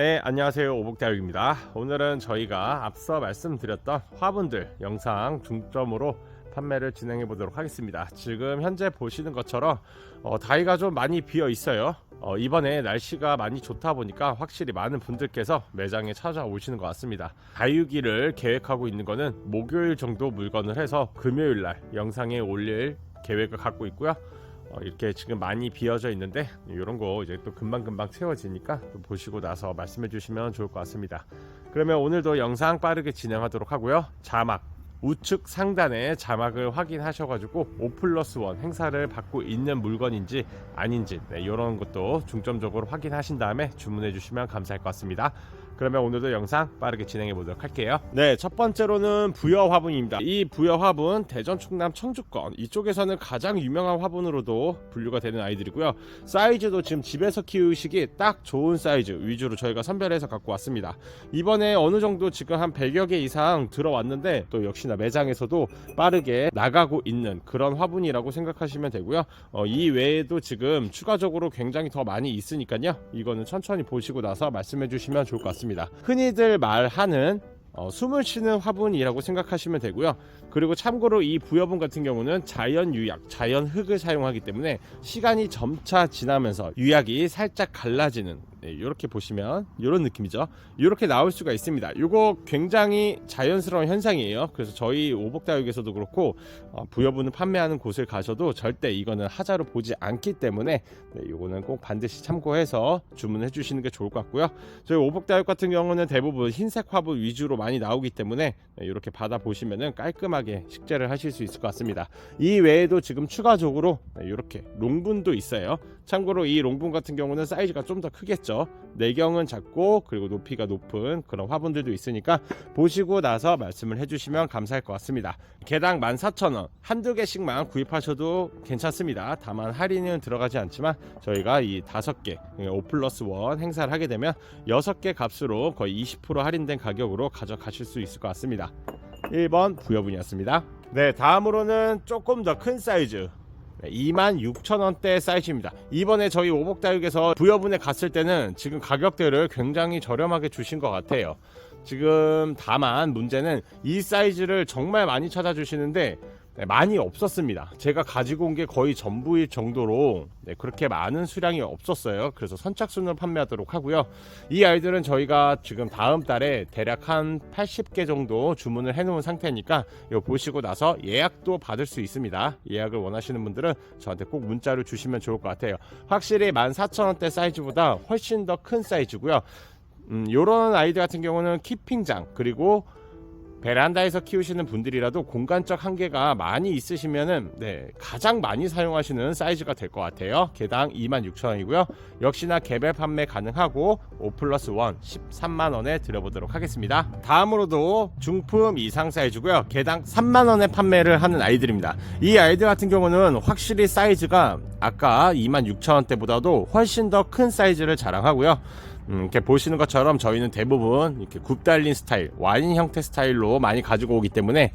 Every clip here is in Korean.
네, 안녕하세요. 오복대학입니다. 오늘은 저희가 앞서 말씀드렸던 화분들 영상 중점으로 판매를 진행해 보도록 하겠습니다. 지금 현재 보시는 것처럼 어, 다이가 좀 많이 비어 있어요. 어, 이번에 날씨가 많이 좋다 보니까 확실히 많은 분들께서 매장에 찾아오시는 것 같습니다. 다육이를 계획하고 있는 거는 목요일 정도 물건을 해서 금요일 날 영상에 올릴 계획을 갖고 있고요. 어, 이렇게 지금 많이 비어져 있는데 이런 거 이제 또 금방금방 채워지니까 또 보시고 나서 말씀해 주시면 좋을 것 같습니다. 그러면 오늘도 영상 빠르게 진행하도록 하고요. 자막 우측 상단에 자막을 확인하셔가지고 5 플러스 1 행사를 받고 있는 물건인지 아닌지 네, 이런 것도 중점적으로 확인하신 다음에 주문해 주시면 감사할 것 같습니다. 그러면 오늘도 영상 빠르게 진행해 보도록 할게요. 네, 첫 번째로는 부여 화분입니다. 이 부여 화분 대전 충남 청주권 이쪽에서는 가장 유명한 화분으로도 분류가 되는 아이들이고요. 사이즈도 지금 집에서 키우시기 딱 좋은 사이즈 위주로 저희가 선별해서 갖고 왔습니다. 이번에 어느 정도 지금 한 100여 개 이상 들어왔는데 또 역시나 매장에서도 빠르게 나가고 있는 그런 화분이라고 생각하시면 되고요. 어, 이 외에도 지금 추가적으로 굉장히 더 많이 있으니까요. 이거는 천천히 보시고 나서 말씀해 주시면 좋을 것 같습니다. 흔히들 말하는 어, 숨을 쉬는 화분이라고 생각하시면 되고요. 그리고 참고로 이 부여분 같은 경우는 자연 유약, 자연 흙을 사용하기 때문에 시간이 점차 지나면서 유약이 살짝 갈라지는 네, 이렇게 보시면 이런 느낌이죠. 이렇게 나올 수가 있습니다. 이거 굉장히 자연스러운 현상이에요. 그래서 저희 오복다육에서도 그렇고 어, 부여분을 판매하는 곳을 가셔도 절대 이거는 하자로 보지 않기 때문에 네, 이거는 꼭 반드시 참고해서 주문해 주시는 게 좋을 것 같고요. 저희 오복다육 같은 경우는 대부분 흰색 화분 위주로 많이 나오기 때문에 네, 이렇게 받아 보시면은 깔끔하게 식재를 하실 수 있을 것 같습니다. 이 외에도 지금 추가적으로 네, 이렇게 롱분도 있어요. 참고로 이 롱분 같은 경우는 사이즈가 좀 더 크겠죠. 내경은 작고 그리고 높이가 높은 그런 화분들도 있으니까 보시고 나서 말씀을 해주시면 감사할 것 같습니다. 개당 14,000원 한두 개씩만 구입하셔도 괜찮습니다. 다만 할인은 들어가지 않지만 저희가 이 다섯 개 5 플러스 1 행사를 하게 되면 6개 값으로 거의 20% 할인된 가격으로 가져가실 수 있을 것 같습니다. 1번 부여분이었습니다. 네, 다음으로는 조금 더 큰 사이즈 26,000원대 사이즈입니다. 이번에 저희 오복다육에서 부여분에 갔을 때는 지금 가격대를 굉장히 저렴하게 주신 것 같아요. 지금 다만 문제는 이 사이즈를 정말 많이 찾아주시는데 네, 많이 없었습니다. 제가 가지고 온 게 거의 전부일 정도로 네, 그렇게 많은 수량이 없었어요. 그래서 선착순으로 판매하도록 하고요. 이 아이들은 저희가 지금 다음 달에 대략 한 80개 정도 주문을 해놓은 상태니까 이거 보시고 나서 예약도 받을 수 있습니다. 예약을 원하시는 분들은 저한테 꼭 문자를 주시면 좋을 것 같아요. 확실히 14,000원대 사이즈보다 훨씬 더 큰 사이즈고요. 음, 요런 아이들 같은 경우는 키핑장 그리고 베란다에서 키우시는 분들이라도 공간적 한계가 많이 있으시면은 네, 가장 많이 사용하시는 사이즈가 될 것 같아요. 개당 26,000원이고요. 역시나 개별 판매 가능하고 5 플러스 1 13만원에 드려보도록 하겠습니다. 다음으로도 중품 이상 사이즈고요. 개당 3만원에 판매를 하는 아이들입니다. 이 아이들 같은 경우는 확실히 사이즈가 아까 26,000원대보다도 훨씬 더 큰 사이즈를 자랑하고요. 음, 이렇게 보시는 것처럼 저희는 대부분 이렇게 굽 달린 스타일, 와인 형태 스타일로 많이 가지고 오기 때문에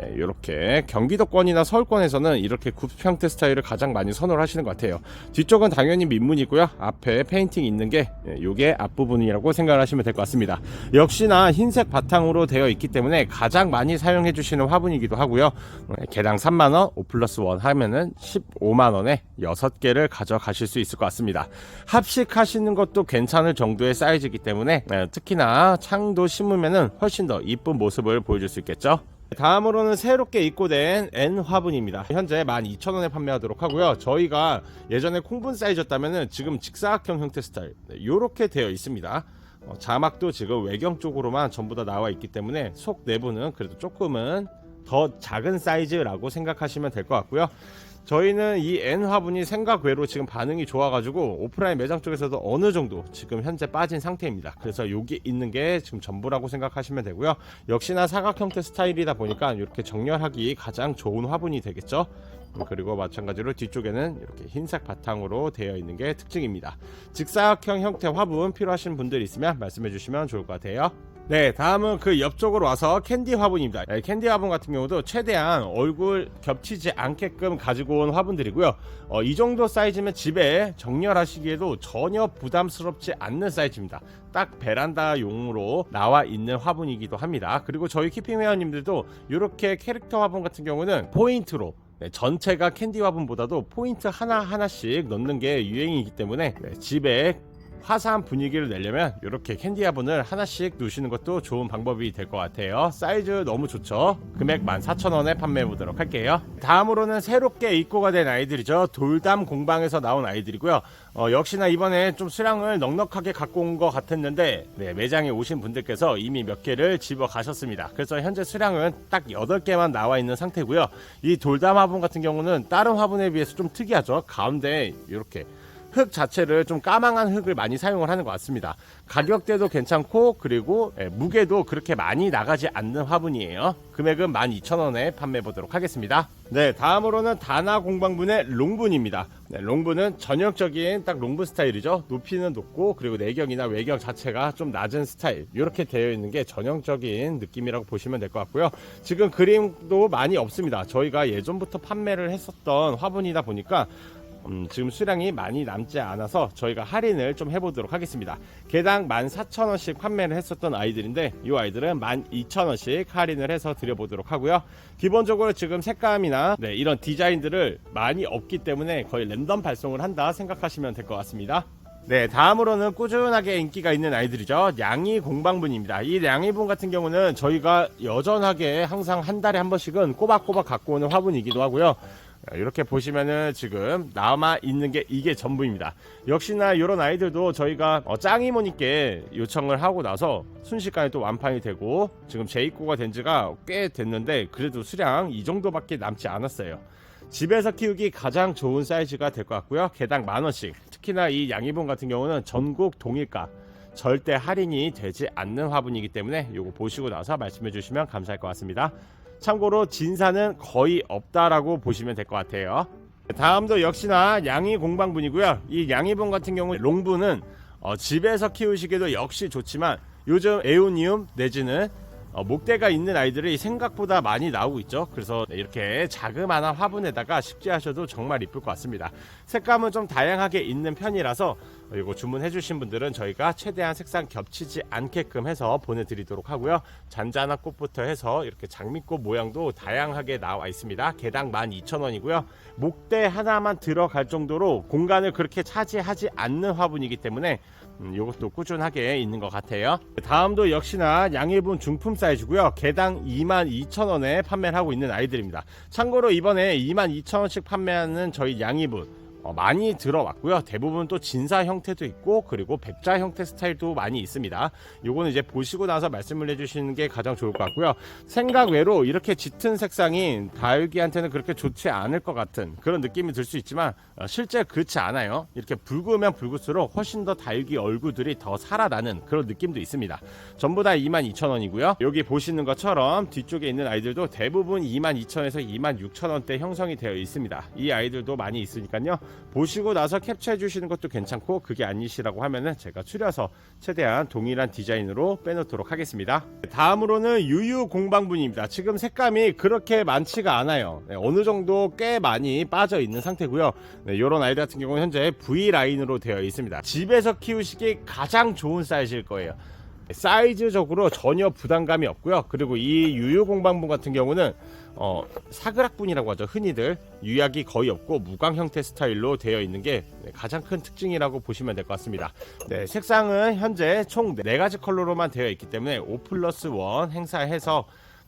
네, 이렇게 경기도권이나 서울권에서는 이렇게 굽 형태 스타일을 가장 많이 선호를 하시는 것 같아요. 뒤쪽은 당연히 민문이고요. 앞에 페인팅 있는 게 이게 앞부분이라고 생각을 하시면 될 것 같습니다. 역시나 흰색 바탕으로 되어 있기 때문에 가장 많이 사용해 주시는 화분이기도 하고요. 네, 개당 3만 원, 5 플러스 1 하면은 15만 원에 6개를 가져가실 수 있을 것 같습니다. 합식하시는 것도 괜찮을 정도의 사이즈이기 때문에 네, 특히나 창도 심으면은 훨씬 더 이쁜 모습을 보여줄 수 있겠죠. 다음으로는 새롭게 입고된 N 화분입니다. 현재 12,000원에 판매하도록 하고요. 저희가 예전에 콩분 사이즈였다면 지금 직사각형 형태 스타일 이렇게 되어 있습니다. 어, 자막도 지금 외경 쪽으로만 전부 다 나와 있기 때문에 속 내부는 그래도 조금은 더 작은 사이즈라고 생각하시면 될 것 같고요. 저희는 이 N 화분이 생각 외로 지금 반응이 좋아가지고 오프라인 매장 쪽에서도 어느 정도 지금 현재 빠진 상태입니다. 그래서 여기 있는 게 지금 전부라고 생각하시면 되고요. 역시나 사각 형태 스타일이다 보니까 이렇게 정렬하기 가장 좋은 화분이 되겠죠. 그리고 마찬가지로 뒤쪽에는 이렇게 흰색 바탕으로 되어 있는 게 특징입니다. 직사각형 형태 화분 필요하신 분들 있으면 말씀해 주시면 좋을 것 같아요. 네, 다음은 그 옆쪽으로 와서 캔디 화분입니다. 네, 캔디 화분 같은 경우도 최대한 얼굴 겹치지 않게끔 가지고 온 화분들이고요. 어, 이 정도 사이즈면 집에 정렬하시기에도 전혀 부담스럽지 않는 사이즈입니다. 딱 베란다용으로 나와 있는 화분이기도 합니다. 그리고 저희 키핑 회원님들도 이렇게 캐릭터 화분 같은 경우는 포인트로 네, 전체가 캔디 화분보다도 포인트 하나 하나씩 넣는 게 유행이기 때문에 네, 집에 화사한 분위기를 내려면 이렇게 캔디 화분을 하나씩 두시는 것도 좋은 방법이 될 것 같아요. 사이즈 너무 좋죠. 금액 14,000원에 판매해 보도록 할게요. 다음으로는 새롭게 입고가 된 아이들이죠. 돌담 공방에서 나온 아이들이고요. 어, 역시나 이번에 좀 수량을 넉넉하게 갖고 온 것 같았는데 네, 매장에 오신 분들께서 이미 몇 개를 집어 가셨습니다. 그래서 현재 수량은 딱 8개만 나와 있는 상태고요. 이 돌담 화분 같은 경우는 다른 화분에 비해서 좀 특이하죠. 가운데 이렇게 흙 자체를 좀 까망한 흙을 많이 사용을 하는 것 같습니다. 가격대도 괜찮고 그리고 예, 무게도 그렇게 많이 나가지 않는 화분이에요. 금액은 12,000원에 판매해 보도록 하겠습니다. 네, 다음으로는 다나 공방분의 롱분입니다. 네, 롱분은 전형적인 딱 롱분 스타일이죠. 높이는 높고 그리고 내경이나 외경 자체가 좀 낮은 스타일 이렇게 되어 있는 게 전형적인 느낌이라고 보시면 될 것 같고요. 지금 그림도 많이 없습니다. 저희가 예전부터 판매를 했었던 화분이다 보니까 음, 지금 수량이 많이 남지 않아서 저희가 할인을 좀 해보도록 하겠습니다. 개당 14,000원씩 판매를 했었던 아이들인데 이 아이들은 12,000원씩 할인을 해서 드려보도록 하고요. 기본적으로 지금 색감이나 네, 이런 디자인들을 많이 없기 때문에 거의 랜덤 발송을 한다 생각하시면 될 것 같습니다. 네, 다음으로는 꾸준하게 인기가 있는 아이들이죠. 양이 공방분입니다. 이 양이분 같은 경우는 저희가 여전하게 항상 한 달에 한 번씩은 꼬박꼬박 갖고 오는 화분이기도 하고요. 이렇게 보시면은 지금 남아 있는 게 이게 전부입니다. 역시나 이런 아이들도 저희가 어, 짱이모님께 요청을 하고 나서 순식간에 또 완판이 되고 지금 재입고가 된 지가 꽤 됐는데 그래도 수량 이 정도밖에 남지 않았어요. 집에서 키우기 가장 좋은 사이즈가 될 것 같고요. 개당 만 원씩. 특히나 이 양이분 같은 경우는 전국 동일가. 절대 할인이 되지 않는 화분이기 때문에 이거 보시고 나서 말씀해 주시면 감사할 것 같습니다. 참고로 진사는 거의 없다라고 보시면 될 것 같아요. 다음도 역시나 양이 공방분이고요. 이 양이분 같은 경우 롱분은 어, 집에서 키우시기도 역시 좋지만 요즘 에오니움 내지는 어, 목대가 있는 아이들이 생각보다 많이 나오고 있죠. 그래서 이렇게 자그마한 화분에다가 식재하셔도 정말 이쁠 것 같습니다. 색감은 좀 다양하게 있는 편이라서 어, 이거 주문해주신 분들은 저희가 최대한 색상 겹치지 않게끔 해서 보내드리도록 하고요. 잔잔한 꽃부터 해서 이렇게 장미꽃 모양도 다양하게 나와 있습니다. 개당 12,000원이고요. 목대 하나만 들어갈 정도로 공간을 그렇게 차지하지 않는 화분이기 때문에 음, 이것도 꾸준하게 있는 것 같아요. 다음도 역시나 양해분 중품 사이즈고요. 개당 22,000원에 판매를 하고 있는 아이들입니다. 참고로 이번에 22,000원씩 판매하는 저희 양해분 어, 많이 들어왔고요. 대부분 또 진사 형태도 있고 그리고 백자 형태 스타일도 많이 있습니다. 요거는 이제 보시고 나서 말씀을 해주시는 게 가장 좋을 것 같고요. 생각 외로 이렇게 짙은 색상이 다육이한테는 그렇게 좋지 않을 것 같은 그런 느낌이 들 수 있지만 어, 실제 그렇지 않아요. 이렇게 붉으면 붉을수록 훨씬 더 다육이 얼굴들이 더 살아나는 그런 느낌도 있습니다. 전부 다 22,000원이고요. 여기 보시는 것처럼 뒤쪽에 있는 아이들도 대부분 22,000원에서 26,000원대 형성이 되어 있습니다. 이 아이들도 많이 있으니까요. 보시고 나서 캡처해 주시는 것도 괜찮고 그게 아니시라고 하면은 제가 추려서 최대한 동일한 디자인으로 빼놓도록 하겠습니다. 다음으로는 유유 공방분입니다. 지금 색감이 그렇게 많지가 않아요. 네, 어느 정도 꽤 많이 빠져 있는 상태고요. 네, 이런 아이들 같은 경우는 현재 V 라인으로 되어 있습니다. 집에서 키우시기 가장 좋은 사이즈일 거예요. 사이즈적으로 전혀 부담감이 없고요. 그리고 이 유유 공방분 같은 경우는 어, 사그락분이라고 하죠. 흔히들 유약이 거의 없고 무광 형태 스타일로 되어 있는 게 가장 큰 특징이라고 보시면 될 것 같습니다. 네, 색상은 현재 총 4가지 컬러로만 되어 있기 때문에 5 플러스 1 행사해서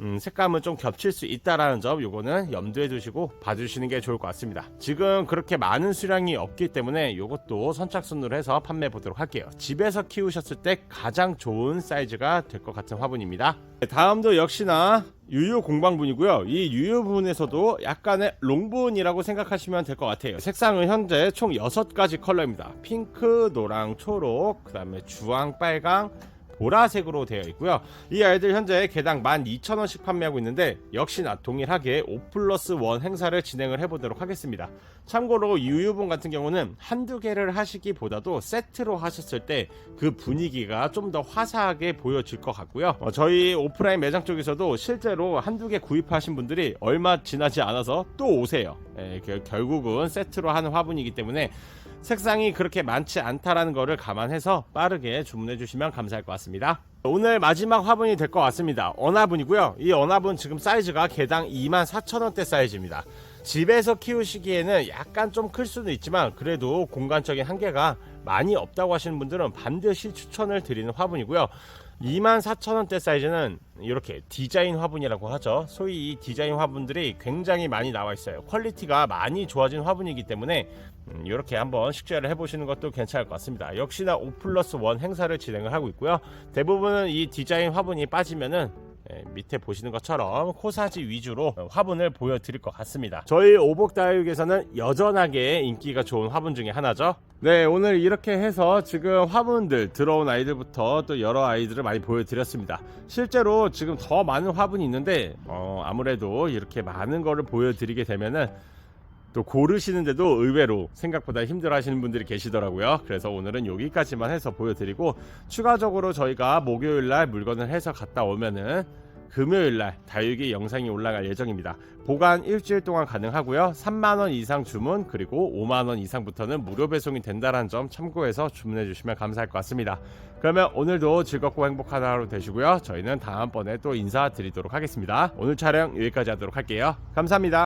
음, 색감은 좀 겹칠 수 있다라는 점 요거는 염두에 두시고 봐주시는 게 좋을 것 같습니다. 지금 그렇게 많은 수량이 없기 때문에 요것도 선착순으로 해서 판매해 보도록 할게요. 집에서 키우셨을 때 가장 좋은 사이즈가 될 것 같은 화분입니다. 네, 다음도 역시나 유유 공방분이고요. 이 유유 부분에서도 약간의 롱분이라고 생각하시면 될 것 같아요. 색상은 현재 총 6가지 컬러입니다. 핑크, 노랑, 초록, 그 다음에 주황, 빨강, 보라색으로 되어 있고요. 이 아이들 현재 개당 12,000원씩 판매하고 있는데 역시나 동일하게 5 플러스 1 행사를 진행을 해보도록 하겠습니다. 참고로 유유분 같은 경우는 한두 개를 하시기보다도 세트로 하셨을 때 그 분위기가 좀 더 화사하게 보여질 것 같고요. 어, 저희 오프라인 매장 쪽에서도 실제로 한두 개 구입하신 분들이 얼마 지나지 않아서 또 오세요. 예, 그- 결국은 세트로 하는 화분이기 때문에 색상이 그렇게 많지 않다라는 거를 감안해서 빠르게 주문해 주시면 감사할 것 같습니다. 오늘 마지막 화분이 될 것 같습니다. 언화분이고요. 이 언화분 지금 사이즈가 개당 24,000원대 사이즈입니다. 집에서 키우시기에는 약간 좀 클 수는 있지만 그래도 공간적인 한계가 많이 없다고 하시는 분들은 반드시 추천을 드리는 화분이고요. 24,000원대 사이즈는 이렇게 디자인 화분이라고 하죠. 소위 이 디자인 화분들이 굉장히 많이 나와 있어요. 퀄리티가 많이 좋아진 화분이기 때문에 음, 이렇게 한번 식재를 해보시는 것도 괜찮을 것 같습니다. 역시나 5 플러스 1 행사를 진행을 하고 있고요. 대부분은 이 디자인 화분이 빠지면은 예, 밑에 보시는 것처럼 코사지 위주로 어, 화분을 보여드릴 것 같습니다. 저희 오복다육에서는 여전하게 인기가 좋은 화분 중에 하나죠. 네, 오늘 이렇게 해서 지금 화분들 들어온 아이들부터 또 여러 아이들을 많이 보여드렸습니다. 실제로 지금 더 많은 화분이 있는데 어, 아무래도 이렇게 많은 거를 보여드리게 되면은 또 고르시는데도 의외로 생각보다 힘들어 하시는 분들이 계시더라고요. 그래서 오늘은 여기까지만 해서 보여드리고 추가적으로 저희가 목요일 날 물건을 해서 갔다 오면은 금요일 날 다육이 영상이 올라갈 예정입니다. 보관 일주일 동안 가능하고요. 3만 원 이상 주문 그리고 5만 원 이상부터는 무료 배송이 된다는 점 참고해서 주문해 주시면 감사할 것 같습니다. 그러면 오늘도 즐겁고 행복한 하루 되시고요. 저희는 다음번에 또 인사드리도록 하겠습니다. 오늘 촬영 여기까지 하도록 할게요. 감사합니다.